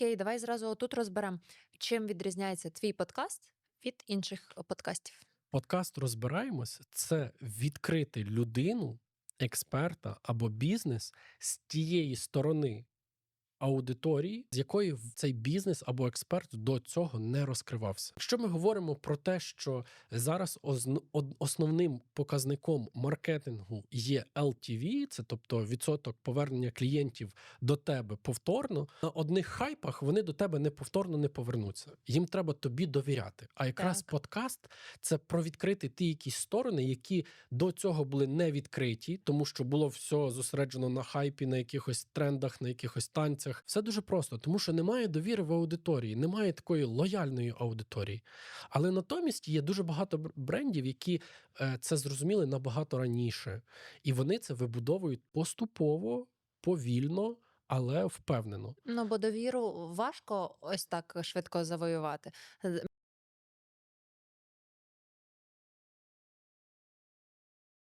Окей, давай зразу тут розберемо, чим відрізняється твій подкаст від інших подкастів. Подкаст розбираємось це відкрити людину, експерта або бізнес з тієї сторони аудиторії, з якої цей бізнес або експерт до цього не розкривався. Якщо ми говоримо про те, що зараз основним показником маркетингу є LTV, це тобто відсоток повернення клієнтів до тебе повторно, на одних хайпах вони до тебе не повторно не повернуться. Їм треба тобі довіряти. А якраз Так. подкаст це про відкрити ті якісь сторони, які до цього були не відкриті, тому що було все зосереджено на хайпі, на якихось трендах, на якихось танцях. Все дуже просто, тому що немає довіри в аудиторії, немає такої лояльної аудиторії. Але натомість є дуже багато брендів, які е, це зрозуміли набагато раніше, і вони це вибудовують поступово, повільно. Але впевнено, Ну, бо довіру важко ось так швидко завоювати.